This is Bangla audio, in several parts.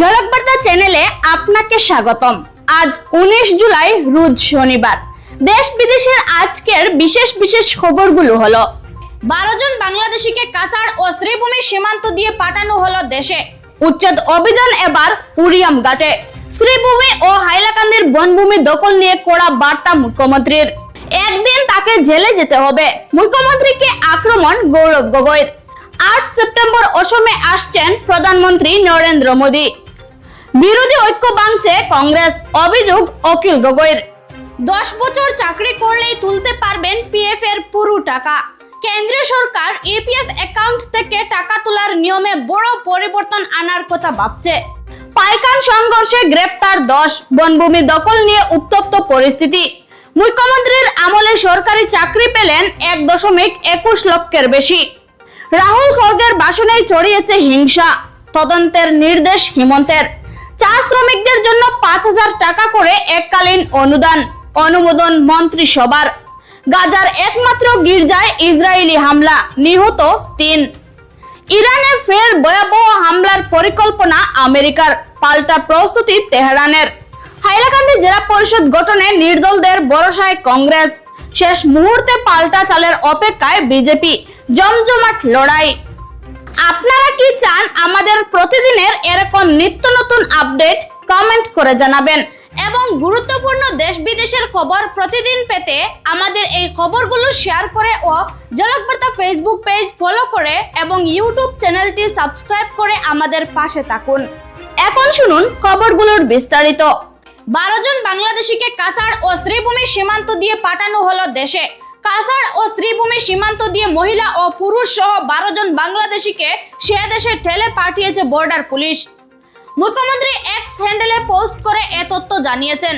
ঝলক চ্যানেলে আপনাকে স্বাগতম। আজ উনিশ জুলাই, রোজ শনিবার। দেশ বিদেশের আজকের বিশেষ বিশেষ খবরগুলো হলো, বারো জন বাংলাদেশিকে কাসার ও শ্রীভূমি সীমান্ত দিয়ে পাঠানো হলো দেশে। উচ্ছেদ অভিযান এবার উড়িয়াম ঘাটে। শ্রীভূমি ও হাইলাকান্দির বনভূমি দখল নিয়ে কড়া বার্তা মুখ্যমন্ত্রীর। একদিন তাকে জেলে যেতে হবে। মুখ্যমন্ত্রীকে আক্রমণ গৌরব গগৈর। আট সেপ্টেম্বর অসমে আসছেন প্রধানমন্ত্রী নরেন্দ্র মোদী। বিরোধী ঐক্য ভাঙছে কংগ্রেস অভিযোগ অখিল গগৈর। দশ বছর চাকরি করলেই তুলতে পারবেন পিএফ এর পুরো টাকা। কেন্দ্রীয় সরকার ইপিএফ অ্যাকাউন্ট থেকে টাকা তোলার নিয়মে বড় পরিবর্তন আনার কথা ভাবছে। পাইকান সংঘর্ষে গ্রেপ্তার দশ বনভূমি দখল নিয়ে উত্তপ্ত পরিস্থিতি। মুখ্যমন্ত্রীর আমলে সরকারি চাকরি পেলেন এক দশমিক একুশ লক্ষের বেশি। রাহুল খড়গের ভাষণেই ছড়িয়েছে হিংসা। তদন্তের নির্দেশ হিমন্তের। চা শ্রমিকদের জন্য পাঁচ হাজার টাকা করে এককালীন অনুদান, অনুমোদন মন্ত্রিসভার গাজার একমাত্র গির্জায় ইসরায়েলি হামলা, নিহত তিন। ইরানে ফের ভয়াবহ হামলার পরিকল্পনা আমেরিকার, পাল্টা প্রস্তুতি তেহরানের। হাইলাকান্দি জেলা পরিষদ গঠনে নির্দলদের ভরসায় কংগ্রেস। শেষ মুহূর্তে পাল্টা চালের অপেক্ষায় বিজেপি জমজমাট লড়াই। আপনারা কি চান আমাদের প্রতিদিনের এরকম নিত্য নতুন আপডেট? কমেন্ট করে জানাবেন। এবং গুরুত্বপূর্ণ দেশ বিদেশের খবর প্রতিদিন পেতে আমাদের এই খবরগুলো শেয়ার করে ও ঝলক বার্তা ফেসবুক পেজ ফলো করে এবং ইউটিউব চ্যানেলটি সাবস্ক্রাইব করে আমাদের পাশে থাকুন। এখন শুনুন খবরগুলোর বিস্তারিত। বারো জন বাংলাদেশিকে কাসার ও শ্রীভূমি সীমান্ত দিয়ে পাঠানো হলো দেশে। কাসার ও শ্রীভূমি সীমান্ত দিয়ে মহিলা ও পুরুষ সহ বারো জন বাংলাদেশিকে সে দেশে ঠেলে পাঠিয়েছে বর্ডার পুলিশ। মুখ্যমন্ত্রী এক্স হ্যান্ডেলে পোস্ট করে এ তথ্য জানিয়েছেন।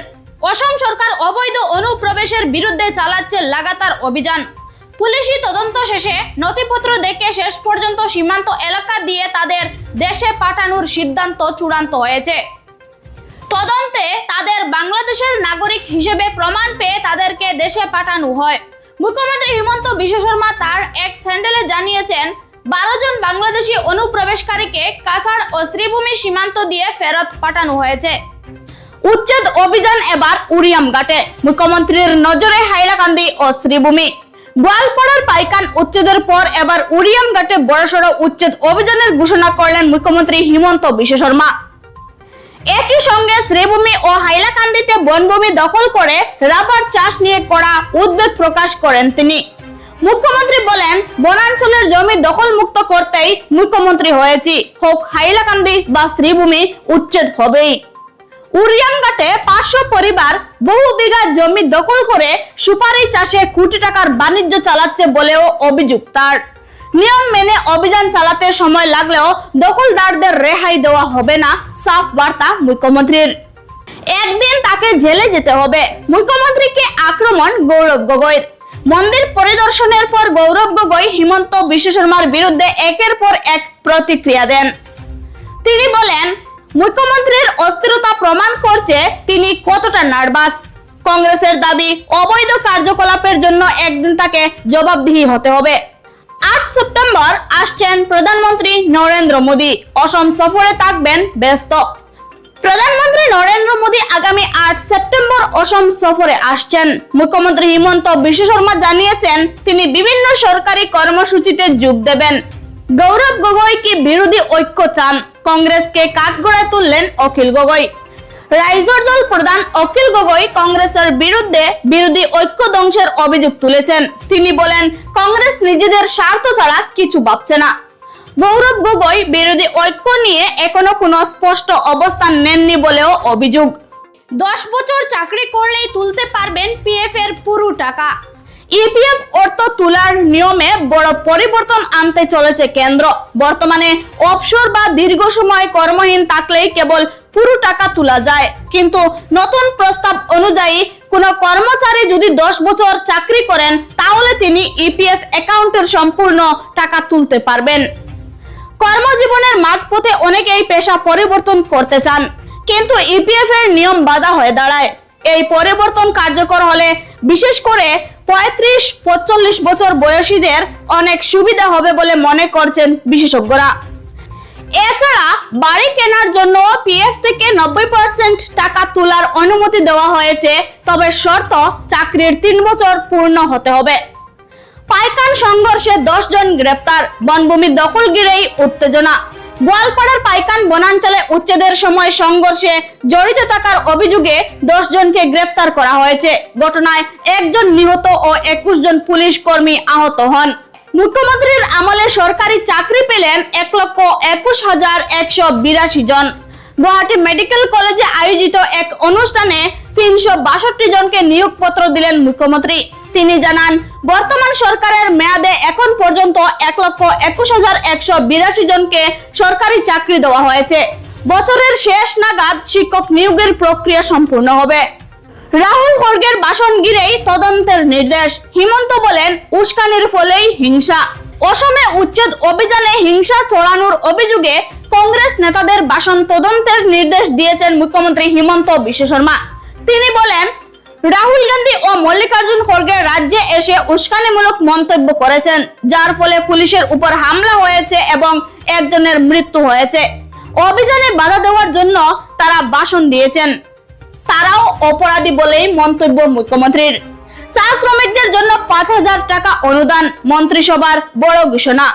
অসম সরকার অবৈধ অনুপ্রবেশের বিরুদ্ধে চালাচ্ছে লাগাতার অভিযান। পুলিশি তদন্ত শেষে নথিপত্র দেখে শেষ পর্যন্ত সীমান্ত এলাকা দিয়ে তাদের দেশে পাঠানোর সিদ্ধান্ত চূড়ান্ত হয়েছে। তদন্তে তাদের বাংলাদেশের নাগরিক হিসেবে প্রমাণ পেয়ে তাদেরকে দেশে পাঠানো হয়। মুখ্যমন্ত্রী হিমন্ত বিশ্ব শর্মা তার এক স্যান্ডেলে জানিয়েছেন, বারো জন বাংলাদেশি অনুপ্রবেশকারীকে কাছাড় ও শ্রীভূমি সীমান্ত দিয়ে ফেরত পাঠানো হয়েছে। উচ্ছেদ অভিযান এবার উরিয়াম ঘাটে মুখ্যমন্ত্রীর নজরে হাইলাকান্দি ও শ্রীভূমি। গোয়ালপাড়ার পাইকান উচ্ছেদের পর এবার উরিয়াম ঘাটে বড়সড় উচ্ছেদ অভিযানের ঘোষণা করলেন মুখ্যমন্ত্রী হিমন্ত বিশ্ব শর্মা। একই সঙ্গে শ্রীভূমি ও হাইলাকান্দিতে বনভূমি দখল করে রাবার চাষ নিয়ে করা উদ্বেগ প্রকাশ করেন তিনি। মুখ্যমন্ত্রী বলেন, বনাঞ্চলের জমি দখল মুক্ত করতেই মুখ্যমন্ত্রী হয়েছি। হোক হাইলাকান্দি বা শ্রীভূমি, উচ্ছেদ হবেই। উরিয়ামঘাটে পাঁচশো পরিবার বহু বিঘা জমি দখল করে সুপারি চাষে কোটি টাকার বাণিজ্য চালাচ্ছে বলেও অভিযোগ তার। নিয়ম মেনে অভিযান চালাতে সময় লাগলেও দখলদারদের রেহাই দেওয়া হবে না, সাফ বার্তা মুখ্যমন্ত্রীর। একদিন তাকে জেলে যেতে হবে। মুখ্যমন্ত্রীকে আক্রমণ গৌরব গগৈর। মন্দির পরিদর্শনের পর গৌরব গগৈ হিমন্ত বিশ্ব শর্মার বিরুদ্ধে একের পর এক প্রতিক্রিয়া দেন। তিনি বলেন, মুখ্যমন্ত্রীর অস্থিরতা প্রমাণ করছে তিনি কতটা নার্ভাস। কংগ্রেসের দাবি, অবৈধ কার্যকলাপের জন্য একদিন তাকে জবাবদিহি হতে হবে। সেপ্টেম্বর আসছেন প্রধানমন্ত্রী নরেন্দ্র মোদী। অসম সফরে থাকবেন ব্যস্ত। প্রধানমন্ত্রী নরেন্দ্র মোদী আগামী আট সেপ্টেম্বর অসম সফরে আসছেন। মুখ্যমন্ত্রী হিমন্ত বিশ্ব শর্মা জানিয়েছেন, তিনি বিভিন্ন সরকারি কর্মসূচিতে যোগ দেবেন। গৌরব গগৈ কি বিরোধী ঐক্য চান। কংগ্রেসকে কাঠগড়ায় তুললেন অখিল গগৈ। রাইজর দল প্রধান অখিল গগৈ কংগ্রেসের বিরুদ্ধে বিরোধী ঐক্য ধ্বংসের অভিযোগ তুলেছেন। তিনি বলেন কংগ্রেস নিজেদের স্বার্থ ছাড়া কিছু ভাবছে না। গৌরব গগৈ বিরোধী ঐক্য নিয়ে এখনও কোনো স্পষ্ট অবস্থান নেননি বলেও অভিযোগ। দশ বছর চাকরি করলেই তুলতে পারবেন পিএফ এর পুরো টাকা। ইপিএফ অর্থ তোলার নিয়মে বড় পরিবর্তন আনতে চলেছে কেন্দ্র। বর্তমানে অবসর বা দীর্ঘ সময় কর্মহীন থাকলেই কেবল পুরো টাকা তোলা যায়। কিন্তু নতুন প্রস্তাব অনুযায়ী কোনো কর্মচারী যদি দশ বছর চাকরি করেন, তাহলে তিনি ইপিএফ অ্যাকাউন্টের সম্পূর্ণ টাকা তুলতে পারবেন। কর্মজীবনের মাঝপথে অনেকেই পেশা পরিবর্তন করতে চান, কিন্তু ইপিএফ এর নিয়ম বাধা হয়ে দাঁড়ায়। এই পরিবর্তন কার্যকর হলে বিশেষ করে পঁয়ত্রিশ পঁয়তাল্লিশ বছর বয়সীদের অনেক সুবিধা হবে বলে মনে করছেন বিশেষজ্ঞরা। এছাড়া বাড়ি কেনার জন্য পিএফ থেকে নব্বই পার্সেন্ট টাকা তোলার অনুমতি দেওয়া হয়েছে, তবে শর্ত চাকরির তিন বছর পূর্ণ হতে হবে। পাইকান সংঘর্ষে দশ জন গ্রেপ্তার, বনভূমি দখল ঘিরেই উত্তেজনা। গোয়ালপাড়ার পাইকান বনাঞ্চলে উচ্ছেদের সময় সংঘর্ষে জড়িত থাকার অভিযোগে দশ জনকে গ্রেপ্তার করা হয়েছে। ঘটনায় একজন নিহত ও একুশ জন পুলিশ কর্মী আহত হন। মুখ্যমন্ত্রীর আমলে সরকারি চাকরি পেলেন এক লক্ষ একুশ হাজার একশো বিরাশি জন। গুয়াহাটি মেডিকেল কলেজে আয়োজিত এক অনুষ্ঠানে তিনশো বাষট্টি জনকে নিয়োগপত্র দিলেন মুখ্যমন্ত্রী। তিনি জানান, বর্তমান সরকারের মেয়াদে এখন পর্যন্ত এক লক্ষ একুশ হাজার একশো বিরাশি জনকে সরকারি চাকরি দেওয়া হয়েছে। বছরের শেষ নাগাদ শিক্ষক নিয়োগের প্রক্রিয়া সম্পূর্ণ হবে। রাহুল খড়গের ভাষণ ঘিরেই তদন্তের নির্দেশ। হিমন্ত বলেন, উস্কানির ফলেই হিংসা। অসমে উচ্ছেদ অভিযানে হিংসা ছড়ানোর অভিযোগে কংগ্রেস নেতাদের ভাষণ তদন্তের নির্দেশ দিয়েছেন মুখ্যমন্ত্রী হিমন্ত বিশ্ব শর্মা। তিনি বলেন, রাহুল গান্ধী ও মল্লিকার্জুন খড়গে রাজ্যে এসে উস্কানিমূলক মন্তব্য করেছেন, যার ফলে পুলিশের উপর হামলা হয়েছে এবং একজনের মৃত্যু হয়েছে। অভিযানে বাধা দেওয়ার জন্য তারা ভাষণ দিয়েছেন। তারাও অপরাধী বলেই মন্তব্য মুখ্যমন্ত্রীর। চা শ্রমিকদের জন্য পাঁচ হাজার টাকা অনুদান মন্ত্রিসভার বড় ঘোষণা।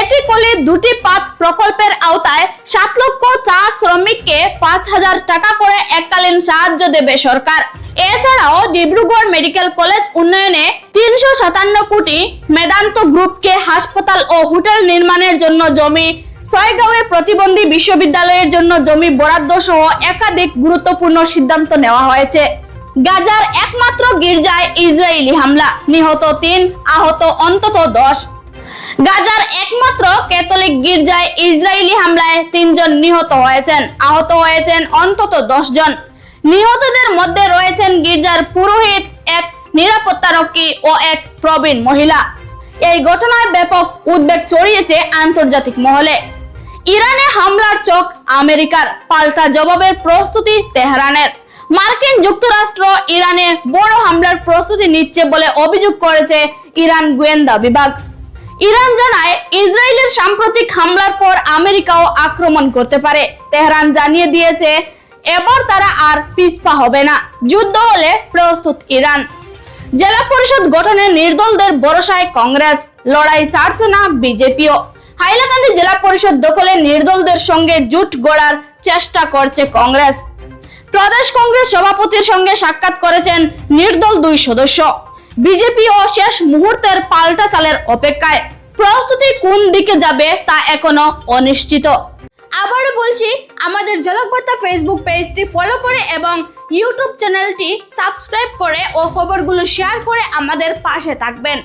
এটি কলি দুটি পাত প্রকল্পের আওতায় সাত লক্ষ চা শ্রমিককে পাঁচ হাজার টাকা করে এককালীন সাহায্য দেবে সরকার। এছাড়াও ডিব্রুগড় মেডিকেল কলেজ উন্নয়নে তিনশো সাতান্ন কোটি মেদান্ত গ্রুপকে হাসপাতাল ও হোটেল নির্মাণের জন্য জমি ছয়গাঁওয়ে প্রতিবন্ধী বিশ্ববিদ্যালয়ের জন্য জমি বরাদ্দ সহ একাধিক গুরুত্বপূর্ণ সিদ্ধান্ত নেওয়া হয়েছে। গাজার একমাত্র গির্জায় ইসরায়েলি হামলা। নিহত তিন, আহত অন্তত দশ। গাজার একমাত্র ক্যাথলিক গির্জায় ইসরায়েলি হামলায় তিনজন নিহত হয়েছেন, আহত হয়েছেন অন্তত দশ জন। নিহতদের মধ্যে রয়েছেন গির্জার পুরোহিত, এক নিরাপত্তারক্ষী ও এক প্রবীণ মহিলা। এই ঘটনায় ব্যাপক উদ্বেগ ছড়িয়েছে আন্তর্জাতিক মহলে। ইরানে হামলার চোখ আমেরিকার পাল্টা জবাবের প্রস্তুতি তেহরানের। মার্কিন যুক্তরাষ্ট্র ইরানে বড় হামলার প্রস্তুতি নিচ্ছে বলে অভিযোগ করেছে ইরান গোয়েন্দা বিভাগ। ইরান জানায়, ইসরায়েলের সাম্প্রতিক হামলার পর আমেরিকাও আক্রমণ করতে পারে। তেহরান জানিয়ে দিয়েছে, এবার তারা আর পিছপা হবে না। যুদ্ধ হলে প্রস্তুত ইরান। জেলা পরিষদ গঠনে নির্দলদের ভরসায় কংগ্রেস। লড়াই ছাড়ছে না বিজেপিও। হাইলাকান্দি জেলা পরিষদ দখলে নির্দলদের সঙ্গে জুট গড়ার চেষ্টা করছে কংগ্রেস। প্রদেশ কংগ্রেস সভাপতির সঙ্গে সাক্ষাৎ করেছেন নির্দল দুই সদস্য। বিজেপি ও শেষ মুহূর্তের পাল্টা চালের অপেক্ষায়। প্রস্তুতি কোন দিকে যাবে তা এখনও অনিশ্চিত। আবারও বলছি, আমাদের ঝলক বার্তা ফেসবুক পেজটি ফলো করে এবং ইউটিউব চ্যানেলটি সাবস্ক্রাইব করে ও খবরগুলো শেয়ার করে আমাদের পাশে থাকবেন।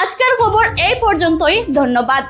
আজকের খবর এই পর্যন্তই, ধন্যবাদ।